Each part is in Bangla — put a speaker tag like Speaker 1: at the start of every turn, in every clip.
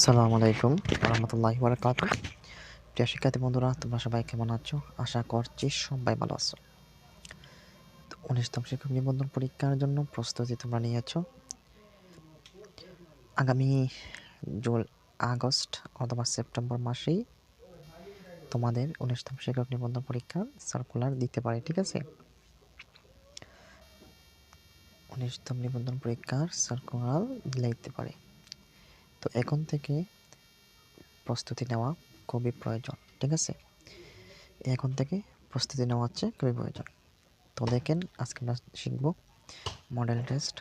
Speaker 1: আসসালামু আলাইকুম রহমতুল্লাহি বারাকাত প্রিয় শিক্ষার্থী বন্ধুরা, তোমরা সবাই কেমন আছো? আশা করছি সবাই ভালো আছো। উনিশতম শিক্ষক নিবন্ধন পরীক্ষার জন্য প্রস্তুতি তোমরা নিয়েছো। আগামী জুল, আগস্ট অথবা সেপ্টেম্বর মাসেই তোমাদের উনিশতম শিক্ষক নিবন্ধন পরীক্ষার সার্কুলার দিতে পারে, ঠিক আছে? উনিশতম নিবন্ধন পরীক্ষার সার্কুলার দিতে পারে। তো এখন থেকে প্রস্তুতি নেওয়া খুবই প্রয়োজন, ঠিক আছে? এখন থেকে প্রস্তুতি নেওয়া হচ্ছে খুবই প্রয়োজন। তো দেখেন, আজকে আমরা শিখব মডেল টেস্ট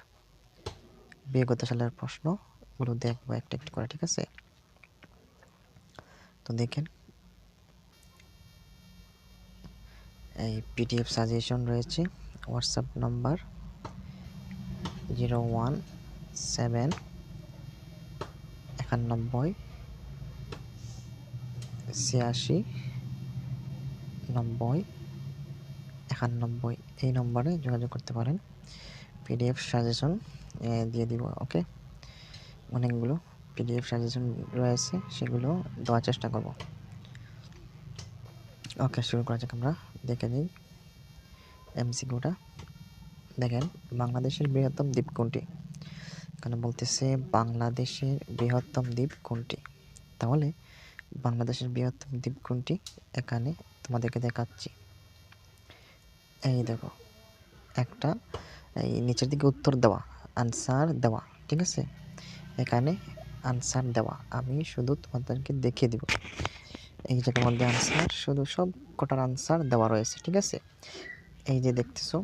Speaker 1: বিগত সালের প্রশ্নগুলো দেখব একটা একটু করে, ঠিক আছে? তো দেখেন, এই পিডিএফ সাজেশন রয়েছে। WhatsApp number zero one seven একানব্বই, ছিয়াশি, নব্বই, একানব্বই, এই নম্বরে যোগাযোগ করতে পারেন। পিডিএফ সাজেশন দিয়ে দিব ওকে অনেকগুলো পিডিএফ সাজেশন রয়েছে, সেগুলো দেওয়ার চেষ্টা করব। ওকে শুরু করা যাক আমরা, দেখে নিই। এমসিকিউটা দেখেন, বাংলাদেশের বৃহত্তম দ্বীপ কোনটি? এখানে বলতেছে বাংলাদেশের বৃহত্তম দ্বীপ কোনটি? তাহলে বাংলাদেশের বৃহত্তম দ্বীপ কোনটি? এখানে তোমাদেরকে দেখাচ্ছি। এই দেখো, একটা, এই নিচের দিকে উত্তর দেওয়া, আনসার দেওয়া, ঠিক আছে? এখানে আনসার দেওয়া, আমি শুধু তোমাদেরকে দেখিয়ে দিব। এই জায়গার মধ্যে আনসার, শুধু সব কটার আনসার দেওয়া রয়েছে, ঠিক আছে? এই যে দেখতেছো,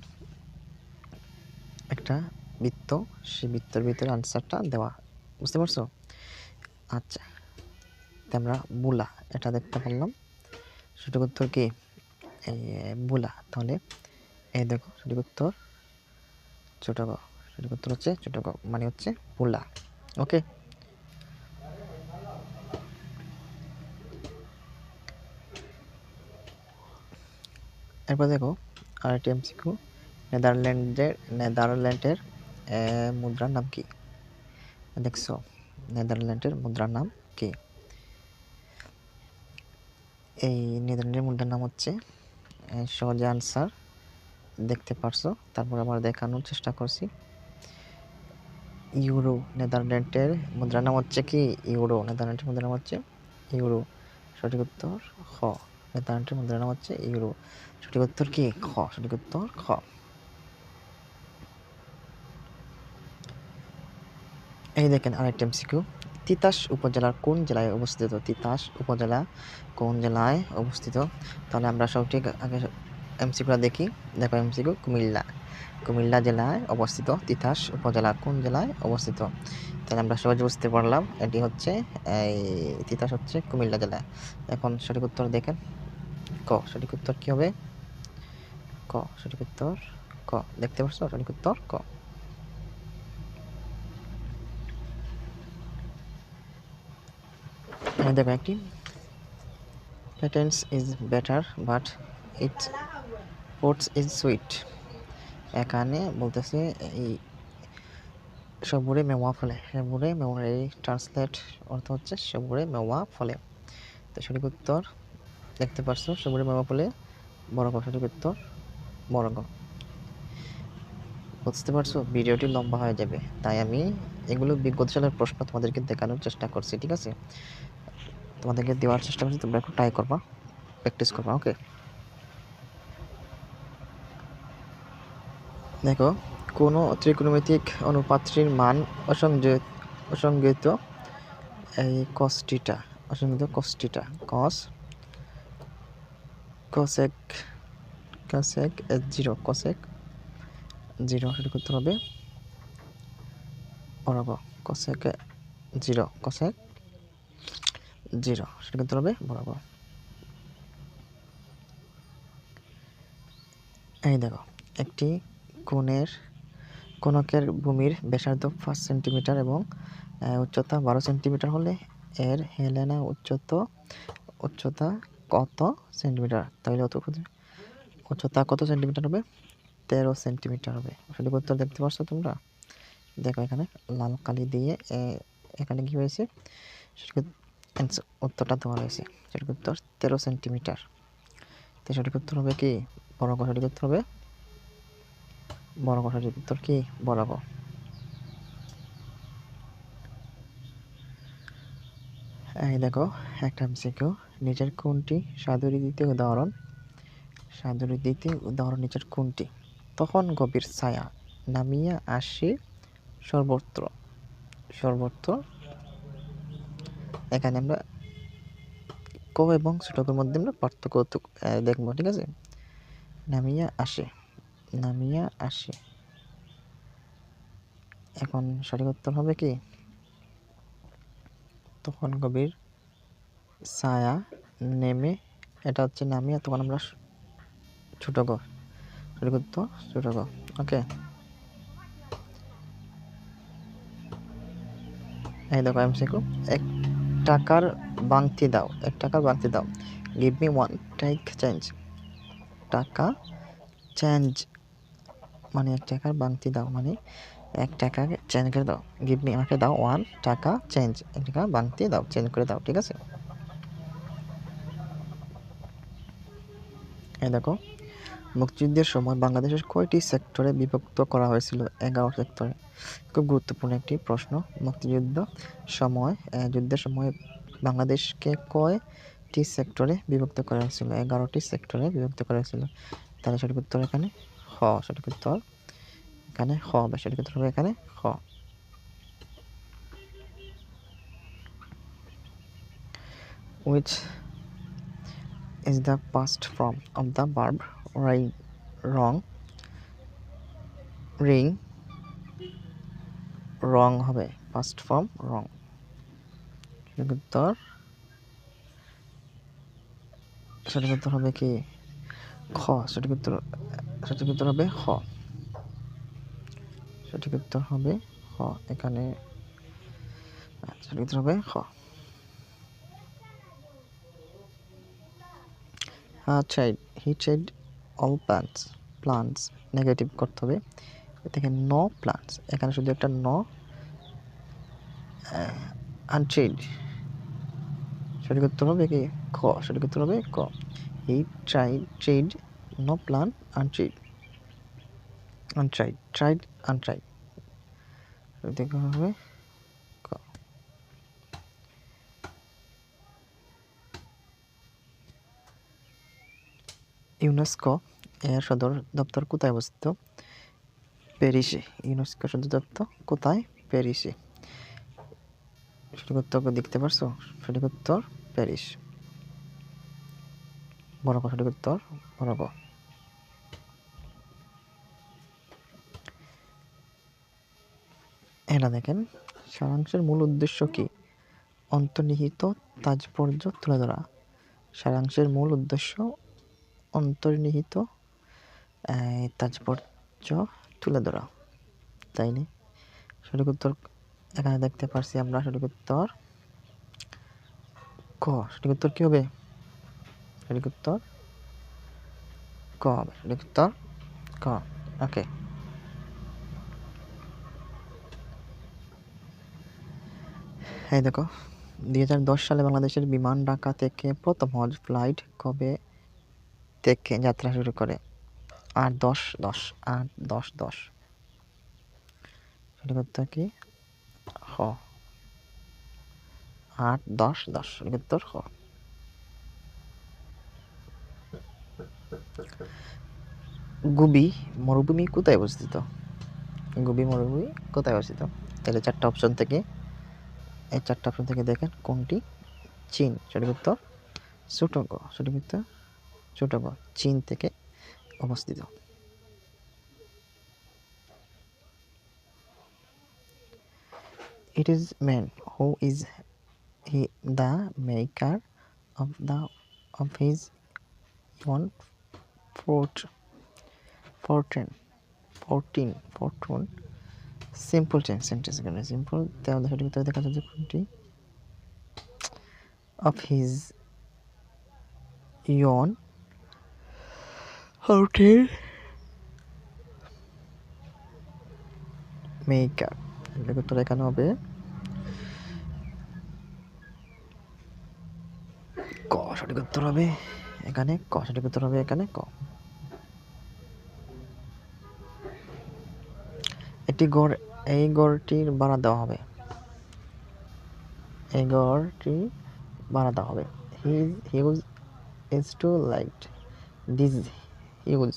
Speaker 1: একটা বৃত্ত, সেই বৃত্তর ভিতরে আনসারটা দেওয়া বুঝতে পারছ? আচ্ছা আমরা বুলা এটা দেখতে পারলাম। সঠিক উত্তর কি? বুলা তাহলে, এই দেখো, সঠিক উত্তর ছোট গ সঠিক উত্তর হচ্ছে ছোট গ মানে হচ্ছে বুলা ওকে? এরপর দেখো আরেকটি এমসিকিউ নেদারল্যান্ডের নেদারল্যান্ডের মুদ্রার নাম কি? দেখছ, নেদারল্যান্ডের মুদ্রার নাম কি? এই নেদারল্যান্ডের মুদ্রার নাম হচ্ছে সহজে আনসার দেখতে পারছ, তারপর আবার দেখানোর চেষ্টা করছি। ইউরো, নেদারল্যান্ডের মুদ্রার নাম হচ্ছে কি? ইউরো, নেদারল্যান্ডের মুদ্রার নাম হচ্ছে ইউরো। সঠিক উত্তর খ, নেদারল্যান্ডের মুদ্রার নাম হচ্ছে ইউরো। সঠিক উত্তর কি? খ, সঠিক উত্তর খ। এই দেখেন আরেকটা এমসিকিউ। তিতাস উপজেলার কোন জেলায় অবস্থিত? তিতাস উপজেলা কোন জেলায় অবস্থিত? তাহলে আমরা সঠিক আগে এমসিকিউটা দেখি। দেখো এমসিকিউ, কুমিল্লা। কুমিল্লা জেলায় অবস্থিত তিতাস উপজেলা কোন জেলায় অবস্থিত? তাহলে আমরা সহজে বুঝতে পারলাম, এটি হচ্ছে, এই তিতাস হচ্ছে কুমিল্লা জেলা এখন সঠিক উত্তর দেখেন। ক, সঠিক উত্তর কী হবে? ক, সঠিক উত্তর ক। দেখতে পাচ্ছ সঠিক উত্তর ক। দেখো একটি patience is better but it ports is sweet এখানে বলতেছে, এই সবুরে মেওয়া ফলে। সবুরে মেওয়া, এই ট্রান্সলেট অর্থ হচ্ছে সবুরে মেওয়া ফলে। তো সঠিক উত্তর দেখতে পারছ, সবুরে মেওয়া ফলে, বড় সঠিক উত্তর বড় বুঝতে পারছ, ভিডিওটি লম্বা হয়ে যাবে। তাই আমি এগুলো বিগত প্রশ্ন তোমাদেরকে দেখানোর চেষ্টা করছি, ঠিক আছে? তোমাদেরকে দেওয়ার চেষ্টা করছি, তোমরা একটু ট্রাই করবা প্র্যাকটিস করবা ওকে দেখো, কোনো ত্রিকোণমিতিক অনুপাত্রীর মান অসংযোগ অসংগিত এই কস্টিটা অসংগিত কস্টিটা cos cosec cosec zero cosec zero সেটা করতে হবে বরাব কসেক জিরো কসেক জিরো সেটা করতে হবে বরাবর। এই দেখো, একটি কোণের, কোণকের ভূমির ব্যাসার্ধ পাঁচ সেন্টিমিটার এবং উচ্চতা বারো সেন্টিমিটার হলে এর হেলেনা উচ্চত, উচ্চতা কত সেন্টিমিটার? তাহলে অত উচ্চতা কত সেন্টিমিটার হবে? তেরো সেন্টিমিটার হবে। সঠিক উত্তর দেখতে পাচ্ছ তোমরা? দেখো এখানে, লাল কালি দিয়ে এখানে কি হয়েছে? উত্তরটা দেওয়া রয়েছে সঠিক উত্তর তেরো সেন্টিমিটার। তো সঠিক উত্তর হবে কি? বড় ক সঠিক উত্তর হবে? বড় ক সঠিক উত্তর কি? বড় ক এই দেখো, একটা এমসিকিউ, নিচের কোনটি সাধুরী দ্বিতীয় উদাহরণ। সাধুরী দ্বিতীয় উদাহরণ নিচের কোনটি তখন গভীর ছায়া নামিয়া আসে সর্বত্র। সর্বত্র এখানে আমরা ক এবং ছোটকের মধ্যে আমরা পার্থক্য দেখব, ঠিক আছে? নামিয়া আসে নামিয়া আসে। এখন সঠিক উত্তর হবে কি? তখন কবির ছায়া নেমে, এটা হচ্ছে নামিয়া, তখন আমরা ছোট গ সঠিক উত্তর ছোট গ ওকে এই দেখো এমসিকিউ এক টাকার বাংতি দাও, এক টাকার বাংতি দাও। Give me one taka change টাকা চেঞ্জ মানে এক টাকার বাংতি দাও মানে এক টাকা চেঞ্জ করে দাও। গিভ মি আমাকে দাও ওয়ান টাকা চেঞ্জ এক টাকা বাংতি দাও চেঞ্জ করে দাও, ঠিক আছে? এই দেখো মুক্তিযুদ্ধের সময় বাংলাদেশের কয়টি সেক্টরে বিভক্ত করা হয়েছিল? এগারো সেক্টরে। খুব গুরুত্বপূর্ণ একটি প্রশ্ন। মুক্তিযুদ্ধ সময় যুদ্ধের সময় বাংলাদেশকে কয়টি সেক্টরে বিভক্ত করা হয়েছিল? এগারোটি সেক্টরে বিভক্ত করা হয়েছিল। তাহলে সঠিক উত্তর এখানে হ। সঠিক উত্তর এখানে হ। বা সঠিক উত্তর হবে এখানে হ। Which is the past form of the verb right wrong ring wrong হবে। Past form wrong সঠিক উত্তর? সঠিক উত্তর হবে কি? খ। সঠিক উত্তর সঠিক উত্তর হবে খ সঠিক উত্তর হবে খ এখানে আচ্ছা, সঠিক উত্তর হবে খ tried he tried all plants plants negative করতে হবে। এ থেকে নো প্লান্টস এখানে শুধু একটা ন আনট্রেড সঠিক করতে হবে কি? খ সঠিক করতে হবে ক। Hit tried trade no plan untried untried tried untried সঠিক হবে ইউনেস্কো এর সদর দপ্তর কোথায় অবস্থিত? প্যারিসে। ইউনেস্কো সদর দপ্তর কোথায়? প্যারিসে। সঠিক উত্তর দেখতে পারছ? সঠিক উত্তর প্যারিস। বড় সঠিক উত্তর বড় ক। এটা দেখেন, সারাংশের মূল উদ্দেশ্য কি? অন্তর্নিহিত তাৎপর্য তুলে ধরা। সারাংশের মূল উদ্দেশ্য অন্তর্নিহিত তাৎপর্য তুলে ধরা। তাই নি? সঠিক উত্তর এখানে দেখতে পারছি আমরা সঠিক উত্তর ক। সঠিক উত্তর কি হবে? সঠিক উত্তর ক হবে। সঠিক উত্তর ক। ওকে। এই দেখো, দুই হাজার দশ সালে বাংলাদেশের বিমান ঢাকা থেকে প্রথম হজ ফ্লাইট কবে থেকে যাত্রা শুরু করে। আট দশ দশ আট দশ দশ। সঠিক উত্তর কি? হ। আট, দশ দশ। সঠিক উত্তর হ। গুবি, মরুভূমি কোথায় অবস্থিত? গুবি, মরুভূমি কোথায় অবস্থিত? তাহলে চারটা অপশন থেকে, এই চারটা অপশন থেকে দেখেন কোনটি? চীন। সঠিক উত্তর ছোট গ সঠিক উত্তর ছোট বড় চীন থেকে অবস্থিত। It is man who is he the maker of the of his own fort fortune fortune fortune simple chain sentence এখানে সিম্পল তাহলে দেখা যাচ্ছে কোনটি? Of his own hotel maker সঠিক উত্তর এখানে হবে সঠিক উত্তর হবে এখানে ক সঠিক উত্তর হবে এখানে ক এটি গড় এই গড়টির ভাড়া দেওয়া হবে এই গড়টি ভাড়া দেওয়া হবে his huge is too light this huge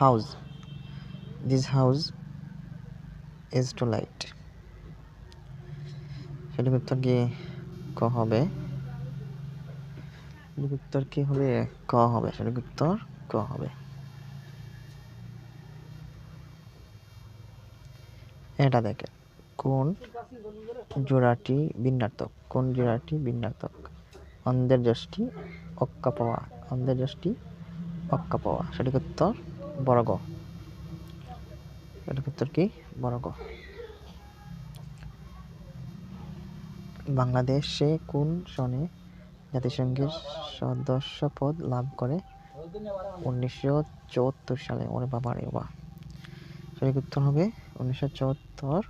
Speaker 1: house. This house is too light সঠিক উত্তর কি ক হবে? সঠিক উত্তর কি হবে? ক হবে। সঠিক উত্তর ক হবে। এটা দেখে কোন জোড়াটি বিন্যার্থক? কোন জোড়াটি বিন্যার্থক? অন্ধের যষ্টি অক্কা পাওয়া। অন্ধের যষ্টি অক্কা পাওয়া। সঠিক উত্তর, বড় গ। সঠিক উত্তর কি? বড় গ। বাংলাদেশে কোন সনে জাতিসংঘের সদস্য পদ লাভ করে? উনিশশো চুয়াত্তর সালে। ওরে বাবা রে বাবা। সঠিক উত্তর হবে উনিশশো চুয়াত্তর।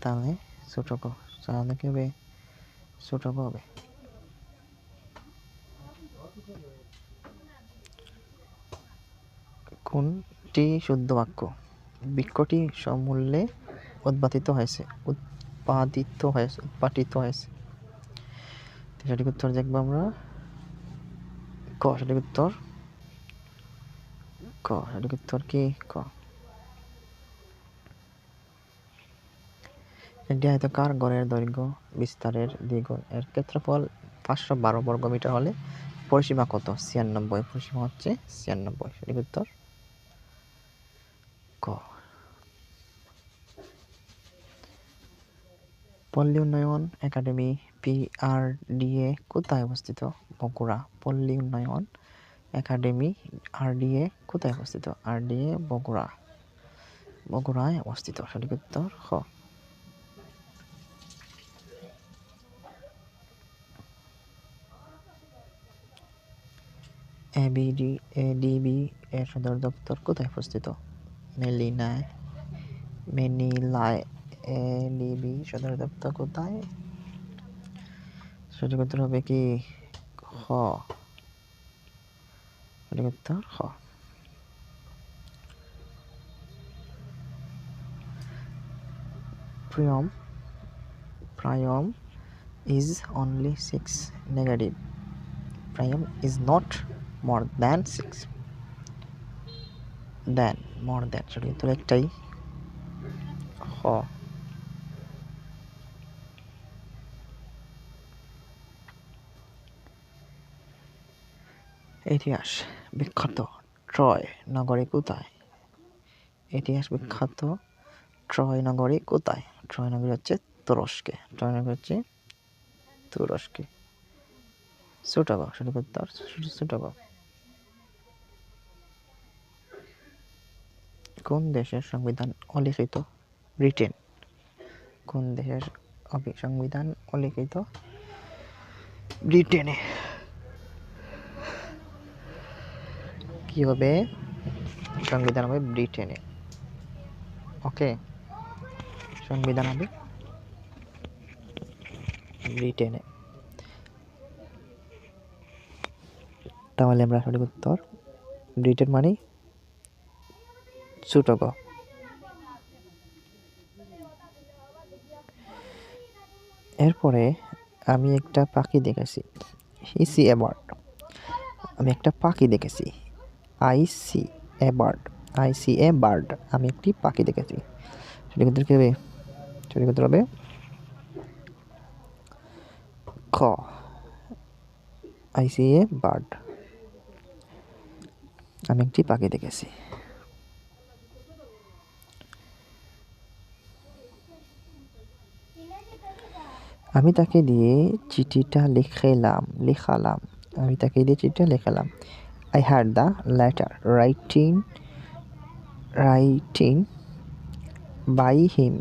Speaker 1: তাহলে ছোট ক তাহলে কি হবে? ছোট হবে। কোনটি শুদ্ধ বাক্য। বৃক্ষটি সমূল্যে উৎপাদিত হয়েছে। উৎপাদিত হয়েছে উৎপাদিত হয়েছে। সঠিক উত্তর দেখব আমরা। ক, সঠিক উত্তর? ক, সঠিক উত্তর কি? ক। একটি আয়তকার গড়ের দৈর্ঘ্য বিস্তারের দ্বিগুণ। এর ক্ষেত্রফল পাঁচশো বারো বর্গ মিটার হলে পরিসীমা কত? ছিয়ানব্বই। পরিসীমা হচ্ছে ছিয়ানব্বই। সঠিক উত্তর? ক। পল্লী উন্নয়ন একাডেমি পিআরডিএ কোথায় অবস্থিত? বগুড়া। পল্লী উন্নয়ন একাডেমি আরডিএ কোথায় অবস্থিত? আরডিএ বগুড়া। বগুড়ায় অবস্থিত। সঠিক উত্তর খ। এবিডি এডিবি এর সদর দপ্তর কোথায় অবস্থিত? মেলিনায় মেনিলায় এডিবি সদর দপ্তর কোথায় সঠিক উত্তর হবে কি খ সঠিক উত্তর খ Priyam প্রায়ম is only 6 negative. Prime is not more than 6 than more দেন উত্তর একটাই। খ ইতিহাস বিখ্যাত, ট্রয় নগরী কোথায়? ইতিহাস বিখ্যাত, ট্রয় নগরী কোথায়? ট্রয় নগরী হচ্ছে তুরস্কে, ট্রয় নগরী হচ্ছে তুরস্কে। ছোটগ সঠিক উত্তর ছোটগ কোন দেশের সংবিধান অলিখিত? ব্রিটেন। কোন দেশের সংবিধান অলিখিত? ব্রিটেনে। কি হবে? সংবিধান হবে ব্রিটেনে। ওকে। সংবিধান হবে ব্রিটেনে। তাহলে আমরা সঠিক উত্তর ব্রিটেন মানে ছোটগ। এরপরে আমি একটা পাখি দেখেছি। সি এ বার্ড আমি একটা পাখি দেখেছি। I see a bird I see a bird আমি একটি পাখি দেখেছি। সঠিক উত্তর কী হবে। সঠিক উত্তর হবে। খ। আই সি এ বার্ড আমি একটি পাখি দেখেছি। আমি তাকে দিয়ে চিঠিটা লিখেলাম, লিখালাম। আমি তাকে দিয়ে চিঠিটা লিখালাম। I had the letter writing writing by him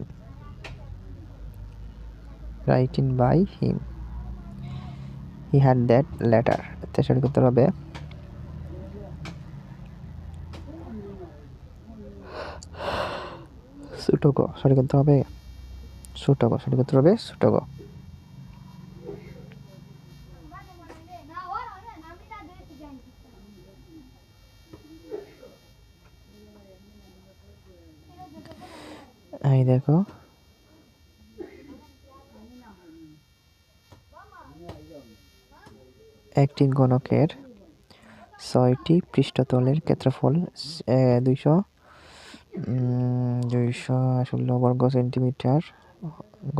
Speaker 1: writing by him he had that letter তো সঠিক উত্তর হবে। সুটক সঠিক উত্তর হবে। সুটোগো সঠিক উত্তর হবে সুটক এই দেখো। একটি গণকের ছয়টি পৃষ্ঠতলের ক্ষেত্রফল দুইশো দুইশো ষোলো বর্গ সেন্টিমিটার।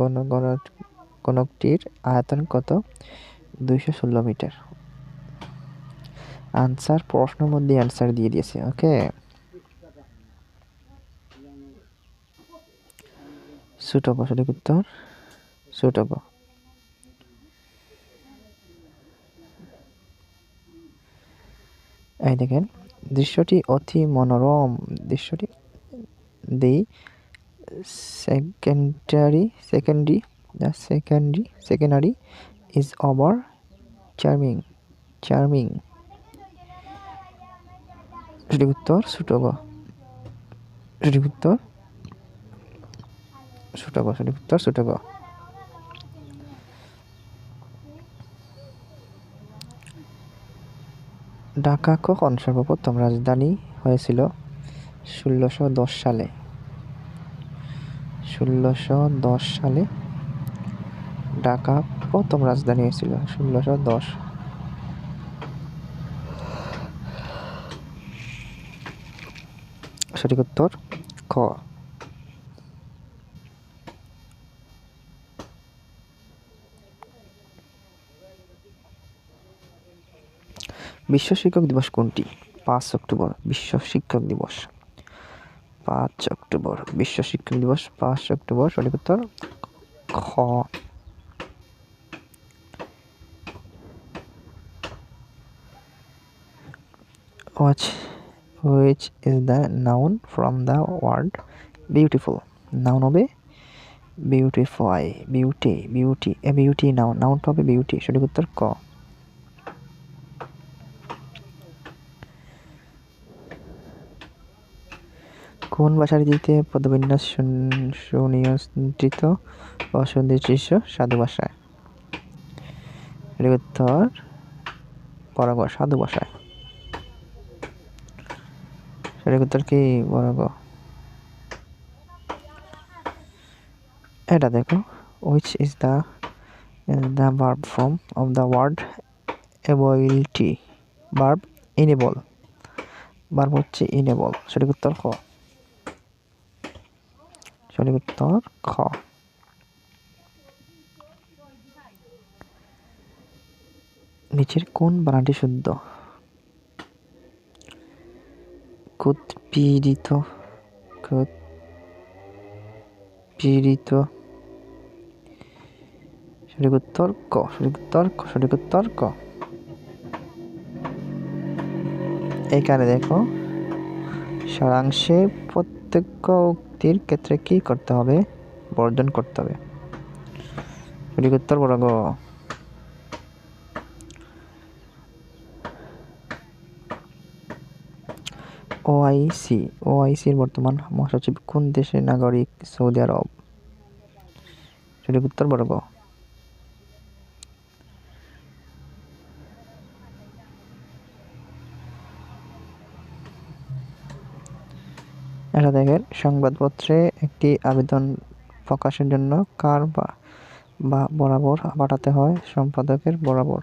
Speaker 1: গণ গণকটির আয়তন কত? দুইশো ষোলো মিটার। আনসার প্রশ্নের মধ্যে আনসার দিয়ে দিয়েছে, ওকে? সঠিক উত্তর ছোটক এই দেখেন দৃশ্যটি অতি মনোরম। দৃশ্যটি the secondary secondary the secondary secondary is over charming charming সঠিক উত্তর ছোটক সঠিক উত্তর ছোটক সঠিক উত্তর ছোটক ঢাকা কখন সর্বপ্রথম রাজধানী হয়েছিল? ষোলোশো দশ সালে। ষোলোশো দশ সালে ঢাকা প্রথম রাজধানী হয়েছিল। ষোলোশো দশ। সঠিক উত্তর খ। বিশ্ব শিক্ষক দিবস কোনটি? পাঁচ অক্টোবর বিশ্ব শিক্ষক দিবস। পাঁচ অক্টোবর বিশ্ব শিক্ষক দিবস পাঁচ অক্টোবর সঠিক উত্তর? খ। Which, which is the noun from the word beautiful? Noun হবে বিউটিফাই বিউটি বিউটি এ বিউটি নাউন নাউনটা হবে বিউটি সঠিক উত্তর ক। কোন ভাষাটিতে পদবিন্যাস সুনিয়ন্ত্রিত সুদৃশ্য সাধু ভাষায়? উত্তর বরাগ, সাধু ভাষায়। সঠিক উত্তর কি, বরাগ? এটা দেখো which is the the verb form of the word ability verb enable verb হচ্ছে ইনেবল সঠিক উত্তর খ সঠিক উত্তর খ নিচের কোন বানানটি শুদ্ধ কুৎপীড়িত কুৎপীড়িত সঠিক উত্তর ক সঠিক উত্তর ক সঠিক উত্তর ক এখানে দেখো সারাংশে প্রত্যক্ষ উক্তির ক্ষেত্রে কি করতে হবে? বর্জন করতে হবে। সঠিক উত্তর বড় গ ওআইসি। ওআইসির বর্তমান মহাসচিব কোন দেশের নাগরিক? Saudi Arab. সঠিক উত্তর বড় এটা দেখেন সংবাদপত্রে একটি আবেদন প্রকাশের জন্য কার বা বরাবর পাঠাতে হয় সম্পাদকের বরাবর?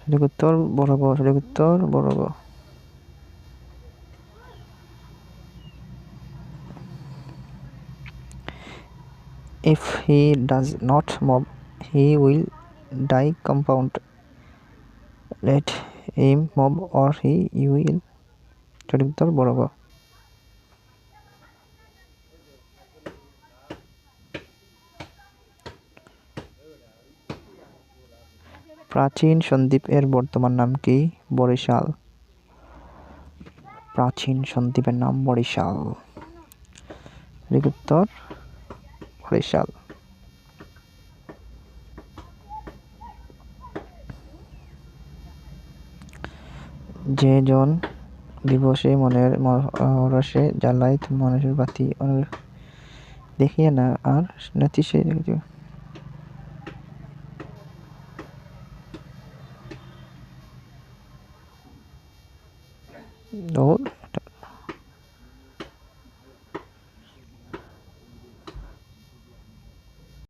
Speaker 1: সঠিক উত্তর বরাবর সঠিক উত্তর বরাবর। If he does not move, he will die compound. Let him move or he will সঠিক উত্তর বরাব প্রাচীন সন্দ্বীপ এর বর্তমান নাম কি? বরিশাল। প্রাচীন সন্দ্বীপের নাম বরিশাল। উত্তর, বরিশাল। যে জন দিবসে মনের রসে জ্বালাই মানুষের বাতি দেখিয়ে না আর নাতি সে ও